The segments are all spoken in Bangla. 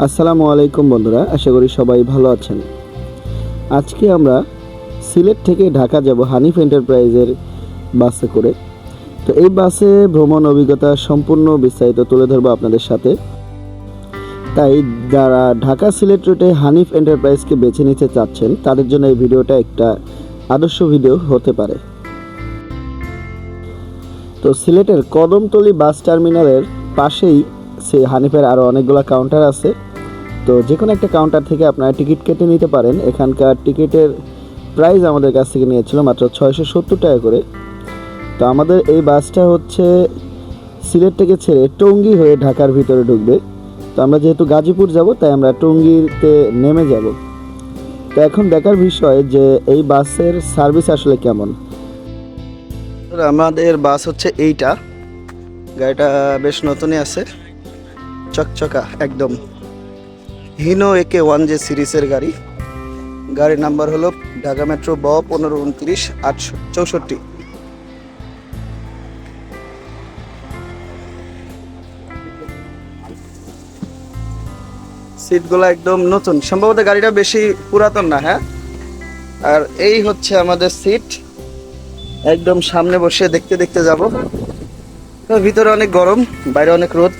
আসসালামু আলাইকুম বন্ধুরা, আশা করি সবাই ভালো আছেন। আজকে আমরা সিলেট থেকে ঢাকা যাব হানিফ এন্টারপ্রাইজের বাসে করে। তো এই বাসে ভ্রমণ অভিজ্ঞতা সম্পূর্ণ বিস্তারিত তুলে ধরবো আপনাদের সাথে। তাই যারা ঢাকা সিলেট রুটে হানিফ এন্টারপ্রাইজকে বেছে নিতে চাচ্ছেন, তাদের জন্য এই ভিডিওটা একটা আদর্শ ভিডিও হতে পারে। তো সিলেটের কদমতলি বাস টার্মিনালের পাশেই হানিফের আরও অনেকগুলো কাউন্টার আছে। তো যে কোনো একটা কাউন্টার থেকে আপনারা টিকিট কেটে নিতে পারেন। এখানকার টিকিটের প্রাইস আমাদের কাছ থেকে নিয়েছিল মাত্র ছয়শো সত্তর টাকা করে। তো আমাদের এই বাসটা হচ্ছে সিলেট থেকে ছেড়ে টঙ্গী হয়ে ঢাকার ভিতরে ঢুকবে। তো আমরা যেহেতু গাজীপুর যাব, তাই আমরা টঙ্গীতে নেমে যাব। তো এখন দেখার বিষয় যে এই বাসের সার্ভিস আসলে কেমন। আমাদের বাস হচ্ছে এইটা। গাড়িটা বেশ নতুনই আছে। চকচকা, একদম। হিনো একে ওয়ান জে সিরিজের গাড়ি। গাড়ির নাম্বার হলো ঢাকা মেট্রো ব পনেরো উনত্রিশ আটশো চৌষট্টি। সিটগুলো একদম নতুন। সম্ভবত গাড়িটা বেশি পুরাতন না হ্যাঁ? আর এই হচ্ছে আমাদের সিট। একদম সামনে বসে দেখতে দেখতে যাব। ভিতরে অনেক গরম, বাইরে অনেক রোদ।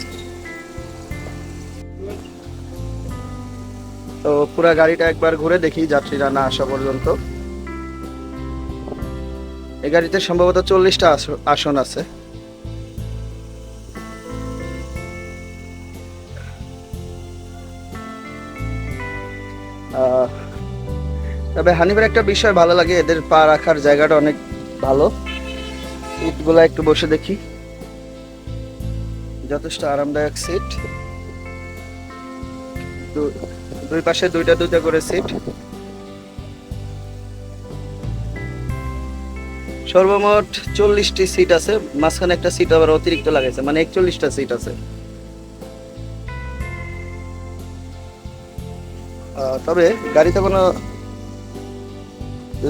পুরো গাড়িটা একবার ঘুরে দেখি যাত্রীরা না আসা পর্যন্ত। এই গাড়িতে সম্ভবত চল্লিশটা আসন আছে। তবে হানিফের একটা বিষয় ভালো লাগে, এদের পা রাখার জায়গাটা অনেক ভালো। সিটগুলো একটু বসে দেখি। যথেষ্ট আরামদায়ক সিট দু- দুই পাশে দুইটা দুইটা করে সিট সর্বমোট চল্লিশটি সিট আছে, মাঝখানে একটা সিট আবার অতিরিক্ত লাগাইছে মানে একচল্লিশটা সিট আছে। তবে গাড়িতে কোনো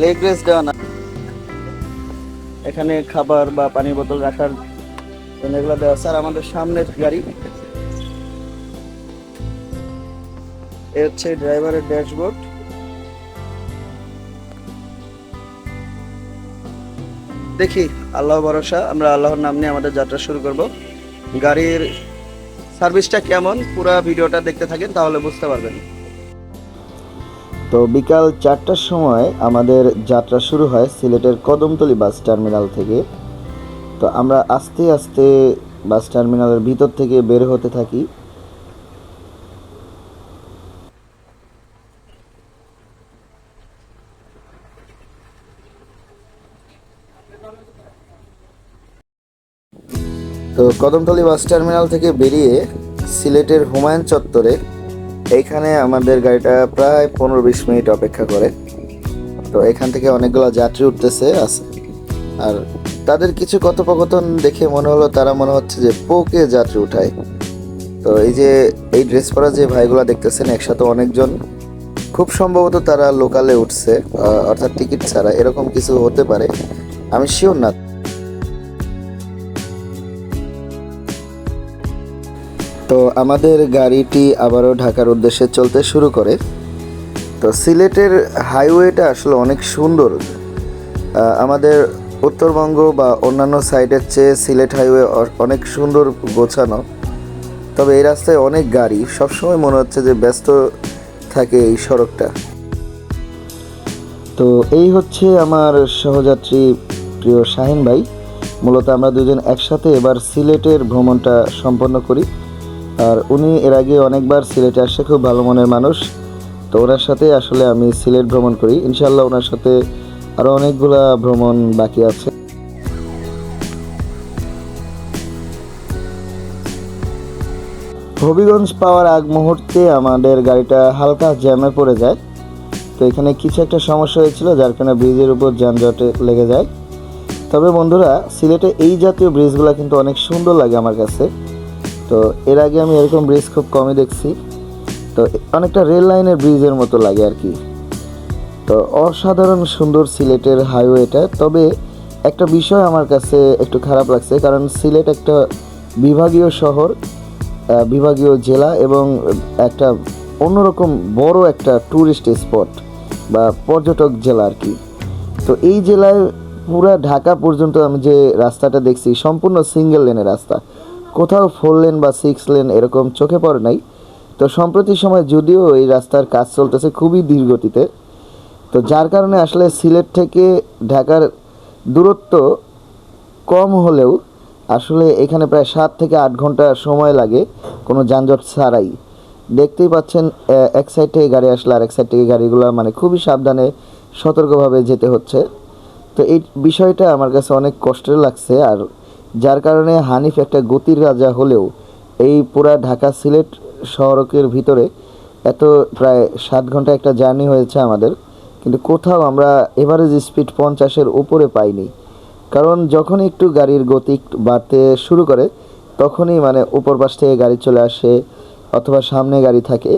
লেগ রেস্ট দেওয়া না। এখানে খাবার বা পানির বোতল রাখার জন্য এগুলো দেওয়া আর আমাদের সামনের গাড়ি এ হচ্ছে ড্রাইভারের ড্যাশবোর্ড। দেখি, আল্লাহ ভরসা, আমরা আল্লাহর নাম নিয়ে আমাদের যাত্রা শুরু করব। গাড়ির সার্ভিসটা কেমন? পুরো ভিডিওটা দেখতে থাকেন, তাহলে বুঝতে পারবেন। তো বিকাল চারটার সময় আমাদের যাত্রা শুরু হয় সিলেটের কদমতলি বাস টার্মিনাল থেকে। তো আমরা আস্তে আস্তে বাস টার্মিনালের ভিতর থেকে বের হতে থাকি। তো কদমতলি বাস টার্মিনাল থেকে বেরিয়ে সিলেটের হুমায়ুন চত্বরে, এইখানে আমাদের গাড়িটা প্রায় পনেরো বিশ মিনিট অপেক্ষা করে। তো এখান থেকে অনেকগুলো যাত্রী উঠতেছে আছে আর তাদের কিছু কথোপকথন দেখে মনে হলো, তারা মনে হচ্ছে যে পোকে যাত্রী উঠায়। তো এই যে, এই ড্রেস পরা যে ভাইগুলা দেখতেছেন, একসাথে অনেকজন। খুব সম্ভবত তারা লোকালে উঠছে অর্থাৎ টিকিট ছাড়া, এরকম কিছু হতে পারে। আমি শিওর না। তো আমাদের গাড়িটি আবারও ঢাকার উদ্দেশ্যে চলতে শুরু করে। তো সিলেটের হাইওয়েটা আসলে অনেক সুন্দর। আমাদের উত্তরবঙ্গ বা অন্যান্য সাইডের চেয়ে সিলেট হাইওয়ে অনেক সুন্দর গোছানো। তবে এই রাস্তায় অনেক গাড়ি, সবসময় মনে হচ্ছে যে ব্যস্ত থাকে এই সড়কটা। তো এই হচ্ছে আমার সহযাত্রী প্রিয় শাহিন ভাই। মূলত আমরা দুজন একসাথে এবার সিলেটের ভ্রমণটা সম্পন্ন করি। আর উনি এর আগে অনেকবার সিলেটে আসছে খুব ভালো মনের মানুষ। তো ওনার সাথে আসলে আমি সিলেট ভ্রমণ করি। ইনশাল্লাহ ওনার সাথে আরও অনেকগুলা ভ্রমণ বাকি আছে। হবিগঞ্জ পাওয়ার আগ মুহূর্তে আমাদের গাড়িটা হালকা জ্যামে পড়ে যায়। তো এখানে কিছু একটা সমস্যা হয়েছিল, যার কারণে ব্রিজের উপর যানজটে লেগে যায়। তবে বন্ধুরা, সিলেটে এই জাতীয় ব্রিজগুলো কিন্তু অনেক সুন্দর লাগে আমার কাছে। তো এর আগে আমি এরকম ব্রিজ খুব কমই দেখছি। তো অনেকটা রেল লাইনের ব্রিজের মতো লাগে আর কি। তো অসাধারণ সুন্দর সিলেটের হাইওয়েটা। তবে একটা বিষয় আমার কাছে একটু খারাপ লাগছে, কারণ সিলেট একটা বিভাগীয় শহর বিভাগীয় জেলা এবং একটা অন্যরকম বড় একটা ট্যুরিস্ট স্পট বা পর্যটক জেলা আর কি। তো এই জেলায় পুরা ঢাকা পর্যন্ত আমি যে রাস্তাটা দেখছি, সম্পূর্ণ সিঙ্গেল লেনের রাস্তা। কোথাও ফোর লেন বা সিক্স লেন এরকম চোখে পড়ে নাই। তো সম্প্রতি সময় যদিও এই রাস্তার কাজ চলতেছে খুবই ধীর গতিতে তো যার কারণে আসলে সিলেট থেকে ঢাকার দূরত্ব কম হলেও আসলে এখানে প্রায় সাত থেকে আট ঘণ্টা সময় লাগে কোনো যানজট ছাড়াই। দেখতেই পাচ্ছেন এক সাইড থেকে গাড়ি আসলে আর এক সাইড থেকে গাড়িগুলো মানে খুবই সাবধানে সতর্কভাবে যেতে হচ্ছে। তো এই বিষয়টা আমার কাছে অনেক কষ্টের লাগছে আর যার কারণে হানিফ একটা গতির রাজা হলেও এই পুরা ঢাকা সিলেট সড়কের ভিতরে এত প্রায় সাত ঘণ্টা একটা জার্নি হয়েছে আমাদের। কিন্তু কোথাও আমরা এভারেজ স্পিড পঞ্চাশের উপরে পাইনি। কারণ যখন একটু গাড়ির গতি বাড়তে শুরু করে, তখনই মানে উপর পাশ থেকে গাড়ি চলে আসে অথবা সামনে গাড়ি থাকে।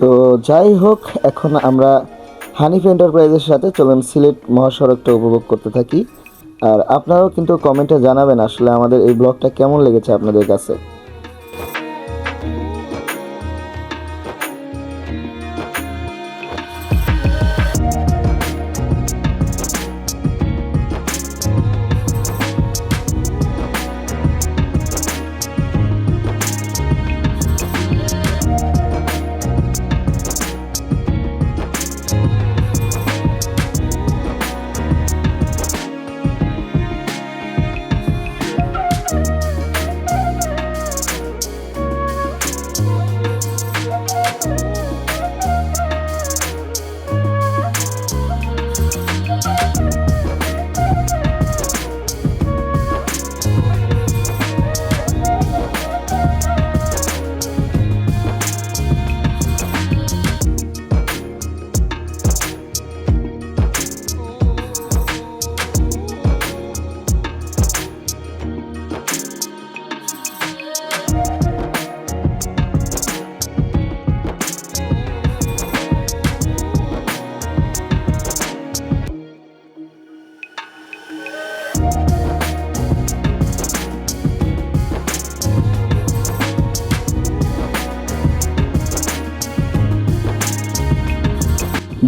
তো যাই হোক, এখন আমরা হানিফ এন্টারপ্রাইজের সাথে চলুন সিলেট মহাসড়কটা উপভোগ করতে থাকি। আর আপনারাও কিন্তু কমেন্টে জানাবেন আসলে আমাদের এই ব্লগটা কেমন লেগেছে আপনাদের কাছে।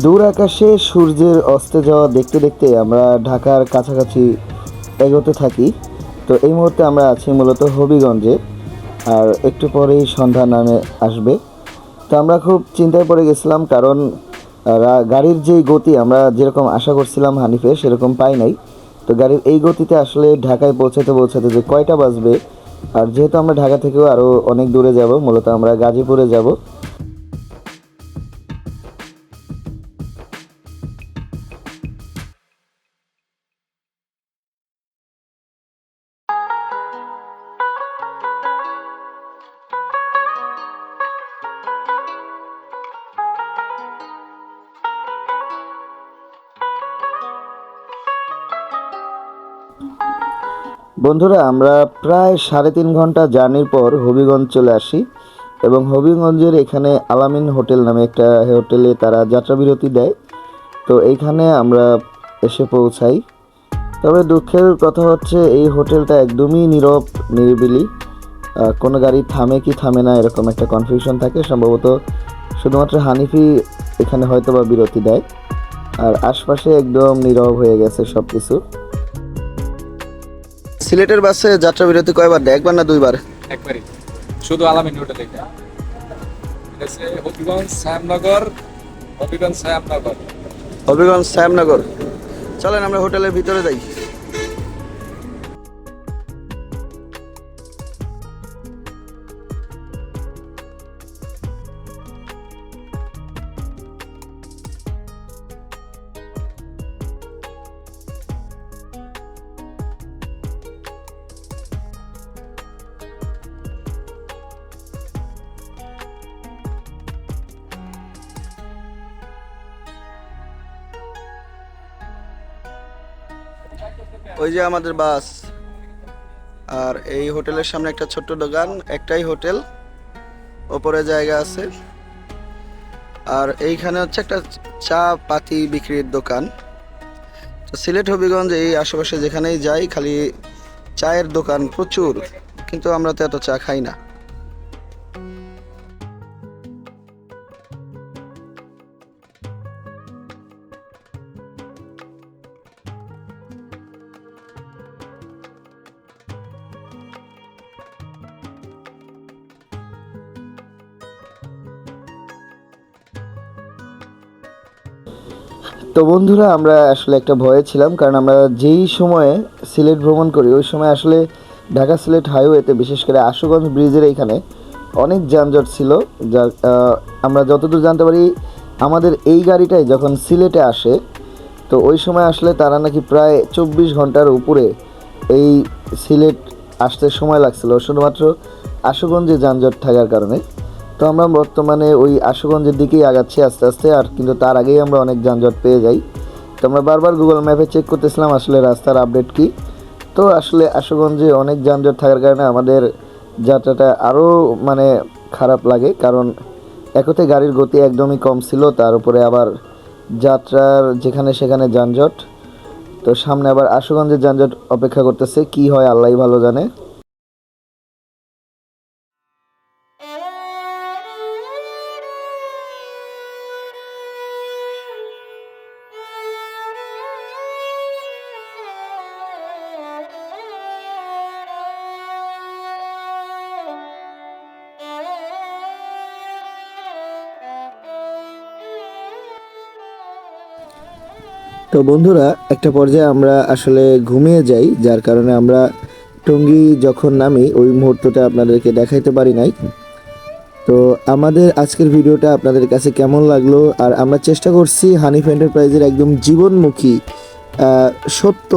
দূর আকাশে সূর্যের অস্তে যাওয়া দেখতে দেখতে আমরা ঢাকার কাছাকাছি এগোতে থাকি। তো এই মুহূর্তে আমরা আছি মূলত হবিগঞ্জে, আর একটু পরেই সন্ধ্যা নামে আসবে। তো আমরা খুব চিন্তায় পড়ে গেছিলাম, কারণ গাড়ির যেই গতি আমরা যেরকম আশা করছিলাম হানিফে সেরকম পাই নাই। তো গাড়ির এই গতিতে আসলে ঢাকায় পৌঁছাতে পৌঁছাতে যে কয়টা বাজবে, আর যেহেতু আমরা ঢাকা থেকেও আরও অনেক দূরে যাব, মূলত আমরা গাজীপুরে যাব। বন্ধুরা, আমরা প্রায় সাড়ে তিন ঘণ্টা জার্নির পর হবিগঞ্জ চলে আসি এবং হবিগঞ্জের এখানে আলামিন হোটেল নামে একটা হোটেলে তারা যাত্রাবিরতি দেয়। তো এইখানে আমরা এসে পৌঁছাই। তবে দুঃখের কথা হচ্ছে, এই হোটেলটা একদমই নীরব, নিরিবিলি। কোনো গাড়ি থামে কি থামে না এরকম একটা কনফিউশন থাকে। সম্ভবত শুধুমাত্র হানিফি এখানে হয়তো বা বিরতি দেয়। আর আশপাশে একদম নীরব হয়ে গেছে সব কিছু সিলেটের বাসে যাত্রা বিরতি কয়বার? দেয় একবার না দুইবার? একবারই। শুধু আলামিন হোটেলে হবিগঞ্জ শ্যামনগর হবিগঞ্জ শ্যামনগর। হবিগঞ্জ শ্যামনগর। চলেন আমরা হোটেলের ভিতরে যাই। ওই যে আমাদের বাস। আর এই হোটেলের সামনে একটা ছোট্ট দোকান, একটাই হোটেল। ওপরে জায়গা আছে। আর এইখানে হচ্ছে একটা চা পাতি বিক্রির দোকান। তো সিলেট, হবিগঞ্জ এই আশেপাশে যেখানেই যাই, খালি চায়ের দোকান প্রচুর। কিন্তু আমরা তো এত চা খাই না। তো বন্ধুরা, আমরা আসলে একটা ভয়ে ছিলাম, কারণ আমরা যেই সময়ে সিলেট ভ্রমণ করি, ওই সময় আসলে ঢাকা সিলেট হাইওয়েতে, বিশেষ করে আশুগঞ্জ ব্রিজের এইখানে অনেক যানজট ছিল, যার আমরা যতদূর জানতে পারি, আমাদের এই গাড়িটাই যখন সিলেটে আসে, তো ওই সময় আসলে তারা নাকি প্রায় চব্বিশ ঘণ্টার উপরে এই সিলেট আসতে সময় লাগছিল। শুধুমাত্র আশুগঞ্জে যানজট থাকার কারণে। তো আমরা বর্তমানে ওই আশুগঞ্জের দিকেই আগাচ্ছি আস্তে আস্তে, আর কিন্তু তার আগেই আমরা অনেক যানজট পেয়ে যাই। তো আমরা বারবার গুগল ম্যাপে চেক করতেছিলাম আসলে রাস্তার আপডেট কি। তো আসলে আশুগঞ্জে অনেক যানজট থাকার কারণে আমাদের যাত্রাটা আরও মানে খারাপ লাগে, কারণ একতে গাড়ির গতি একদমই কম ছিল, তার উপরে আবার যাত্রার যেখানে সেখানে যানজট। তো সামনে আবার আশুগঞ্জের যানজট অপেক্ষা করতেছে, কি হয় আল্লাহ ভালো জানে। তো বন্ধুরা, একটা পর্যায়ে আমরা আসলে ঘুমিয়ে যাই, যার কারণে আমরা টঙ্গি যখন নামি, ওই মুহূর্তটা আপনাদেরকে দেখাইতে পারি নাই। তো আমাদের আজকের ভিডিওটা আপনাদের কাছে কেমন লাগল? আর আমরা চেষ্টা করছি হানিফ এন্টারপ্রাইজের একদম জীবনমুখী সত্য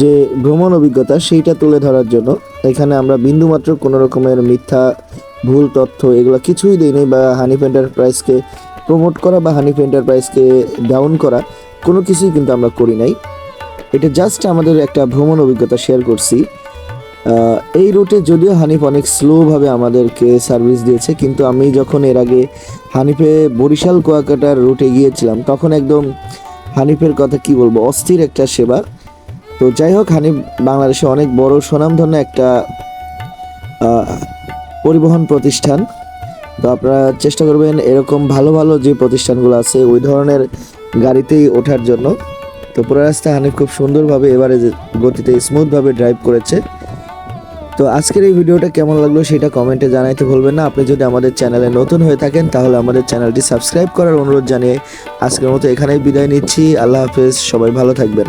যে ভ্রমণ অভিজ্ঞতা, সেইটা তুলে ধরার জন্য। এখানে আমরা বিন্দুমাত্র কোনো রকমের মিথ্যা, ভুল তথ্য এগুলো কিছুই দিইনি বা হানিফ এন্টারপ্রাইজকে প্রমোট করা বা হানিফ এন্টারপ্রাইজকে ডাউন করা। কোনো কিছুই কিন্তু আমরা করি নাই। এটা জাস্ট আমাদের একটা ভ্রমণ অভিজ্ঞতা শেয়ার করছি। এই রুটে যদিও হানিফ অনেক স্লোভাবে আমাদেরকে সার্ভিস দিয়েছে, কিন্তু আমি যখন এর আগে হানিফে বরিশাল, কুয়াকাটার রুটে গিয়েছিলাম, তখন একদম হানিফের কথা কি বলব, অস্থির একটা সেবা। তো যাই হোক, হানিফ বাংলাদেশে অনেক বড় সুনামধন্য একটা পরিবহন প্রতিষ্ঠান। তো আপনারা চেষ্টা করবেন এরকম ভালো ভালো যে প্রতিষ্ঠানগুলো আছে, ওই ধরনের গাড়িতেই ওঠার জন্য। তো পুরো রাস্তা হানিফ খুব সুন্দরভাবে এবারে গতিতে স্মুথভাবে ড্রাইভ করেছে। তো আজকের এই ভিডিওটা কেমন লাগল সেটা কমেন্টে জানাইতে ভুলবেন না। আপনি যদি আমাদের চ্যানেলে নতুন হয়ে থাকেন, তাহলে আমাদের চ্যানেলটি সাবস্ক্রাইব করার অনুরোধ জানিয়ে আজকের মতো এখানেই বিদায় নিচ্ছি। আল্লাহ হাফেজ, সবাই ভালো থাকবেন।